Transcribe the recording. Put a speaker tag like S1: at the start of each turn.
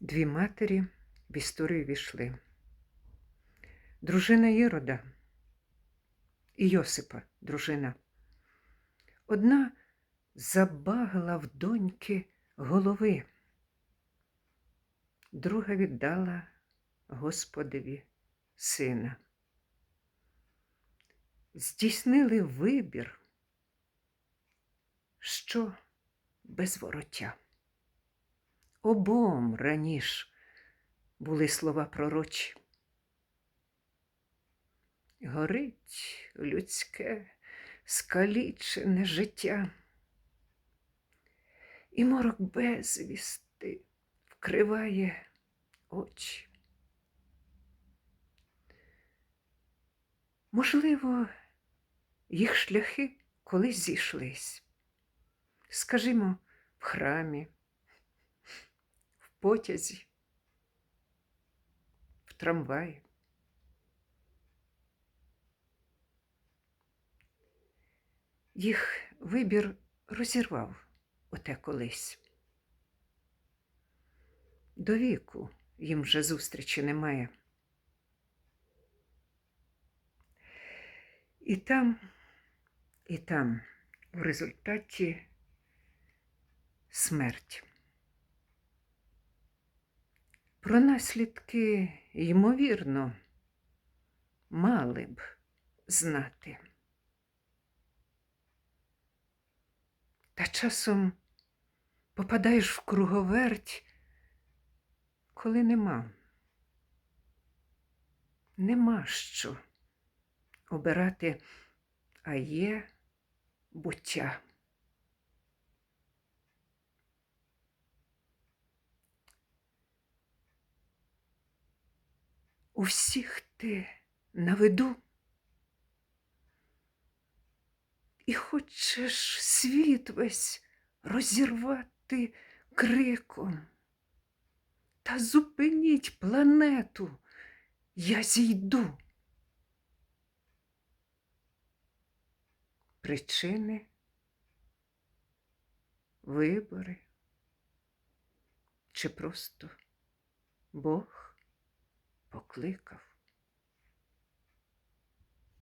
S1: Дві матері в історію війшли. Дружина Єрода і Йосипа, дружина. Одна забагла в доньки голови, друга віддала Господові сина. Здійснили вибір, що без вороття. Обом раніш були слова пророчі. Горить людське скалічене життя, і морок безвісти вкриває очі. Можливо, їх шляхи колись зійшлись, скажімо, в храмі, потязі, в трамваї. Їх вибір розірвав оте колись. До віку їм вже зустрічі немає. І там, і там в результаті смерть. Про наслідки, ймовірно, мали б знати. Та часом попадаєш в круговерть, коли нема. Нема що обирати, а є буття. У всіх ти на виду і хочеш світ весь розірвати криком. Та зупиніть планету, я зійду. Причини, вибори, чи просто Бог покликав.